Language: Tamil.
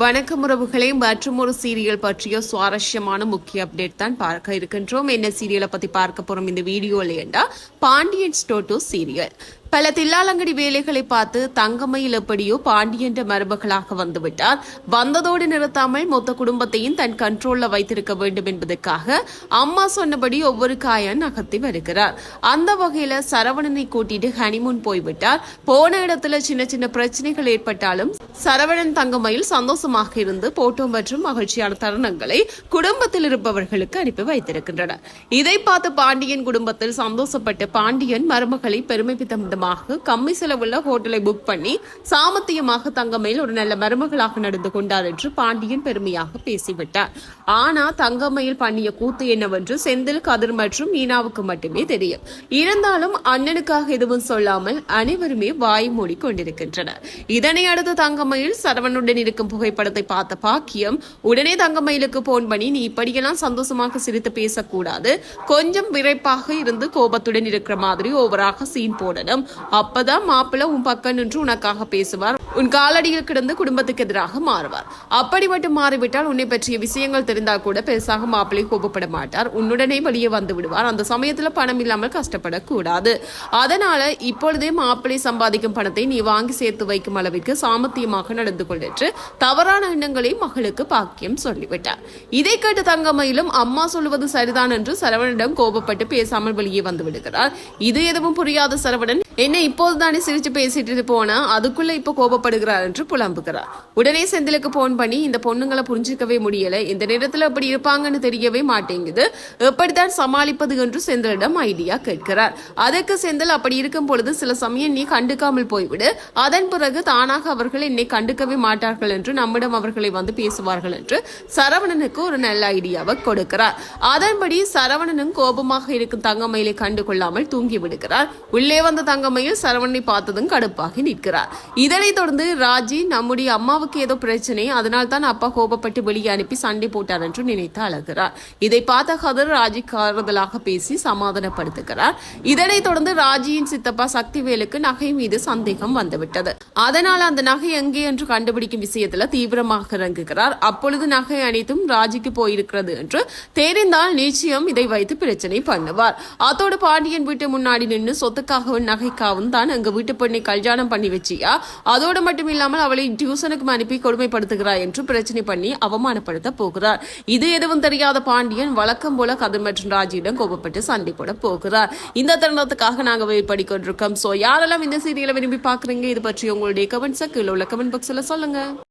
வணக்கம் உறவுகளே மற்றும் ஒரு சீரியல் பற்றிய சுவாரஸ்யமான முக்கிய அப்டேட் தான் பார்க்க இருக்கின்றோம். என்ன சீரியலை பத்தி பார்க்க போறோம் இந்த வீடியோ ஏண்டா? Pandian stores serial. பல தில்லாலங்கடி வேலைகளை பார்த்து தங்கமையில் எப்படியோ பாண்டியன்ற மரபுகளாக வந்துவிட்டார். வந்ததோடு நிறுத்தாமல் மொத்த குடும்பத்தையும் தன் கண்ட்ரோல்ல வைத்திருக்க வேண்டும் என்பதற்காக அம்மா சொன்னபடி ஒவ்வொரு காயன் நகர்த்தி வருகிறார். அந்த வகையில சரவணனை கூட்டிட்டு ஹனிமூன் போய்விட்டார். போன இடத்துல சின்ன சின்ன பிரச்சனைகள் ஏற்பட்டாலும் சரவணன் தங்கமையில் சந்தோஷமாக இருந்து போட்டோ மற்றும் மகிழ்ச்சியான தருணங்களை குடும்பத்தில் இருப்பவர்களுக்கு அனுப்பி வைத்திருக்கின்றனர். இதை பார்த்து பாண்டியன் குடும்பத்தில் சந்தோஷப்பட்டு பாண்டியன் மருமகளை பெருமைப்பித்த மூலமாக கம்மி செலவுள்ள ஹோட்டலை புக் பண்ணி சாமத்தியமாக தங்கமையில் ஒரு நல்ல மருமகளாக நடந்து கொண்டார் என்று பாண்டியன் பெருமையாக பேசிவிட்டார். ஆனா தங்கமையில் பண்ணிய கூத்து என்னவென்று செந்தில் கதிர் மற்றும் மீனாவுக்கு மட்டுமே தெரியும். இருந்தாலும் அண்ணனுக்காக எதுவும் சொல்லாமல் அனைவருமே வாய் மூடி கொண்டிருக்கின்றனர். இதனை அடுத்து தங்கமயில் சரவணுடன் இருக்கும் புகைப்படத்தை பார்த்த பாக்கியம் உடனே தங்கமயிலுக்கு போன் பண்ணி நீ இப்படியெல்லாம் சந்தோஷமாக சிரித்து பேசக்கூடாது. கொஞ்சம் விரைப்பாக இருந்து கோபத்துடன் இருக்கிற மாதிரி ஓவராக சீன் போடணும். அப்பதான் மாப்பிள்ள உன் பக்கம் நின்று உனக்காக பேசுவார். உன் காலடியில் கிடந்து குடும்பத்துக்கு எதிராக மாறுவார். அப்படி மட்டும் மாறிவிட்டால் உன்னை பற்றிய விஷயங்கள் தெரிந்தால் கூட பெருசாக மாப்பிள்ளை கோபப்பட மாட்டார். உன்னுடனே வெளியே வந்து விடுவார். அந்த சமயத்துல பணம் இல்லாமல் கஷ்டப்படக்கூடாது. அதனால இப்பொழுதே மாப்பிள்ளை சம்பாதிக்கும் பணத்தை நீ வாங்கி சேர்த்து வைக்கும் அளவிற்கு சாமர்த்தியமாக நடந்து கொள்ளென்று தவறான எண்ணங்களை மகளுக்கு பாக்கியம் சொல்லிவிட்டார். இதை கேட்டு தங்கமையிலும் அம்மா சொல்லுவது சரிதான் என்று சரவணனிடம் கோபப்பட்டு பேசாமல் வெளியே வந்து விடுகிறார். இது எதுவும் புரியாத சரவணன் என்ன இப்போது தானே சிரிச்சு பேசிட்டு போனா அதுக்குள்ள இப்ப கோபப்படுகிறார் என்று புலம்புகிறார். உடனே செந்திலுக்கு போன் பண்ணி இந்த பொண்ணுங்களை புரிஞ்சிக்கவே முடியல. இந்த நேரத்துல அப்படி இருப்பாங்கன்னு தெரியவே மாட்டேங்குது. எப்படித்தான் சமாளிப்பது என்று செந்திலிடம் ஐடியா கேட்கிறார். அதற்கு செந்தில் அப்படி இருக்கும் பொழுது சில சமயம் நீ கண்டுக்காமல் போய்விடு. அதன் பிறகு தானாக அவர்கள் என்னை கண்டுக்கவே மாட்டார்கள் என்று நம்மிடம் அவர்களை வந்து பேசுவார்கள் என்று சரவணனுக்கு ஒரு நல்ல ஐடியாவை கொடுக்கிறார். அதன்படி சரவணனும் கோபமாக இருக்கும் தங்கமயிலை கண்டு கொள்ளாமல் தூங்கி விடுகிறார். உள்ளே வந்த தங்க தங்கமயில் சரவணனை பார்த்ததும் கடுப்பாகி நிற்கிறார். இதனைத் தொடர்ந்து ராஜி நம்முடைய அம்மாவுக்கு ஏதோ பிரச்சனை அதனால் தான் அப்பா கோபப்பட்டு வெளியே அனுப்பி சண்டை போட்டார் என்று நினைத்து அழகிறார். இதை பார்த்த கதர் ராஜி காறுதலாக பேசி சமாதானப்படுத்துகிறார். இதனைத் தொடர்ந்து ராஜியின் சித்தப்பா சக்திவேலுக்கு நகை மீது சந்தேகம் வந்துவிட்டது. அதனால் அந்த நகை எங்கே என்று கண்டுபிடிக்கும் விஷயத்துல தீவிரமாக இறங்குகிறார். அப்பொழுது நகை அனைத்தும் ராஜிக்கு போயிருக்கிறது என்று தெரிந்தால் நிச்சயம் இதை வைத்து பிரச்சனை பண்ணுவார். அத்தோடு பாண்டியன் வீட்டு முன்னாடி நின்று சொத்துக்காகவும் நகைக்காகவும் தான் அங்க வீட்டு பெண்ணை கல்யாணம் பண்ணி வச்சியா? அதோடு மட்டும் இல்லாமல் அவளை டியூசனுக்கு அனுப்பி கொடுமைப்படுத்துகிறாய் என்று பிரச்சனை பண்ணி அவமானப்படுத்த போகிறார். இது எதுவும் தெரியாத பாண்டியன் வழக்கம் போல கதிர் மற்றும் ராஜியிடம் கோபப்பட்டு சண்டை போட போகிறார். இந்த தருணத்துக்காக நாங்க வெயிட் பண்ணிக்கொண்டிருக்கோம் சோ யாரெல்லாம் இந்த சீரியலை விரும்பி பாக்குறீங்க இது பற்றி உங்களுடைய கமெண்ட்ஸை கீழே உள்ள கமெண்ட் பாக்ஸில் சொல்லுங்க.